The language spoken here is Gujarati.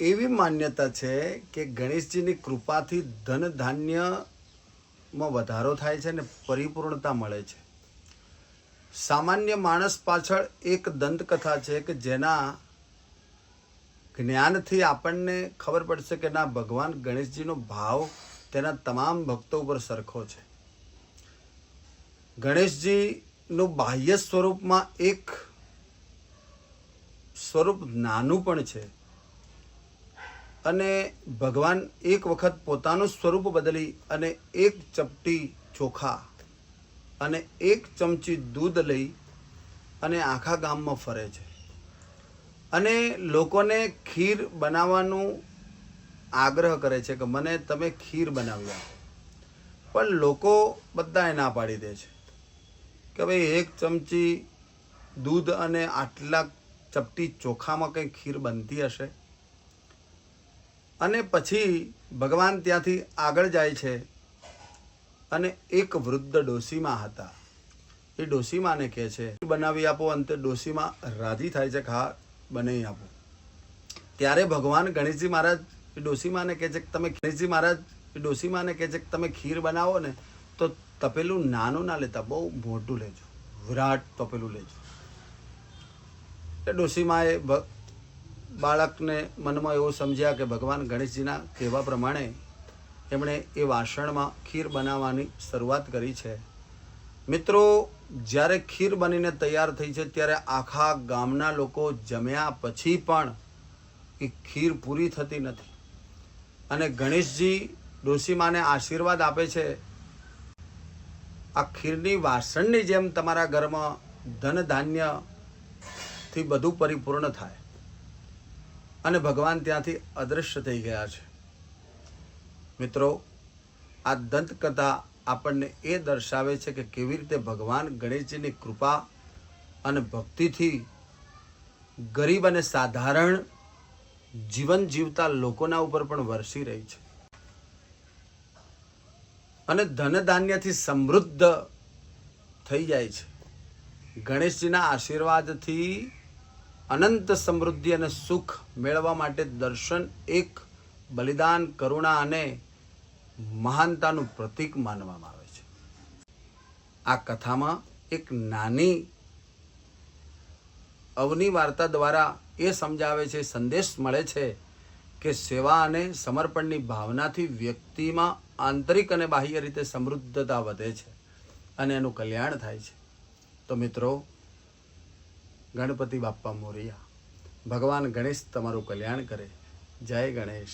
એવી માન્યતા છે કે ગણેશજીની કૃપાથી ધન ધાન્યમાં વધારો થાય છે ને પરિપૂર્ણતા મળે છે. સામાન્ય માણસ પાછળ એક દંતકથા છે કે જેના જ્ઞાનથી આપણને ખબર પડશે કે ના, ભગવાન ગણેશજીનો ભાવ તેના તમામ ભક્તો ઉપર સરખો છે. ગણેશજીનું બાહ્ય સ્વરૂપમાં એક સ્વરૂપ નાનું પણ છે. અને ભગવાન એક વખત પોતાનું સ્વરૂપ બદલી અને એક ચપટી ચોખા અને એક ચમચી દૂધ લઈ અને આખા ગામમાં ફરે છે. અને લોકોને ખીર બનાવવાનું આગ્રહ કરે છે કે મને તમે ખીર બનાવી આપો. પણ લોકો બધાએ ના પાડી દે છે કે ભાઈ એક ચમચી દૂધ અને આટલા ચપટી ચોખામાં કંઈ ખીર બનતી હશે? અને પછી ભગવાન ત્યાંથી આગળ જાય છે અને એક વૃદ્ધ ડોસીમાં હતા. એ ડોસીમાને કહે છે, બનાવી આપો, અંતે ડોસીમાં રાજી થાય છે, ખા, બનાવી આપો. ત્યારે ભગવાન ગણેશજી મહારાજ, એ ડોસીમાને કહે છે કે તમે ગણેશજી મહારાજ, એ ડોસીમાને કહે છે કે તમે ખીર બનાવો ને, તો તપેલું નાનું ના લેતા, બહુ મોટું લેજો. વિરાટ તપેલું લેજો. એ ડોસીમાએ બાળકને મનમાં એવું સમજ્યા કે ભગવાન ગણેશજીના કહેવા પ્રમાણે એમણે એ વાસણમાં ખીર બનાવવાની શરૂઆત કરી છે. મિત્રો, જ્યારે ખીર બનીને તૈયાર થઈ છે, ત્યારે આખા ગામના લોકો જમ્યા પછી પણ એ ખીર પૂરી થતી નથી. અને ગણેશજી ડોશીમાને આશીર્વાદ આપે છે, આ ખીરની વાસણની જેમ તમારા ઘરમાં ધન ધાન્યથી બધું પરિપૂર્ણ થાય. અને ભગવાન ત્યાંથી અદૃશ્ય થઈ ગયા છે. મિત્રો, આ દંતકથા આપણને એ દર્શાવે છે કે કેવી રીતે ભગવાન ગણેશજીની કૃપા અને ભક્તિથી ગરીબ અને સાધારણ જીવન જીવતા લોકોના ઉપર પણ વરસી રહી છે. અને ધનધાન્યથી સમૃદ્ધ થઈ જાય છે. ગણેશજીના આશીર્વાદથી અનંત સમૃદ્ધિ અને સુખ મેળવવા માટે દર્શન એક બલિદાન, કરુણા અને મહાનતાનું પ્રતીક માનવામાં આવે છે. આ કથામાં એક નાની અવની વાર્તા દ્વારા એ સમજાવે છે, સંદેશ મળે છે કે સેવા અને સમર્પણની ભાવનાથી વ્યક્તિમાં આંતરિક અને બાહ્ય રીતે સમૃદ્ધતા વધે છે અને એનું કલ્યાણ થાય છે. તો મિત્રો ગણપતિ બાપ્પા મોરિયા. ભગવાન ગણેશ તમારું કલ્યાણ કરે. જય ગણેશ.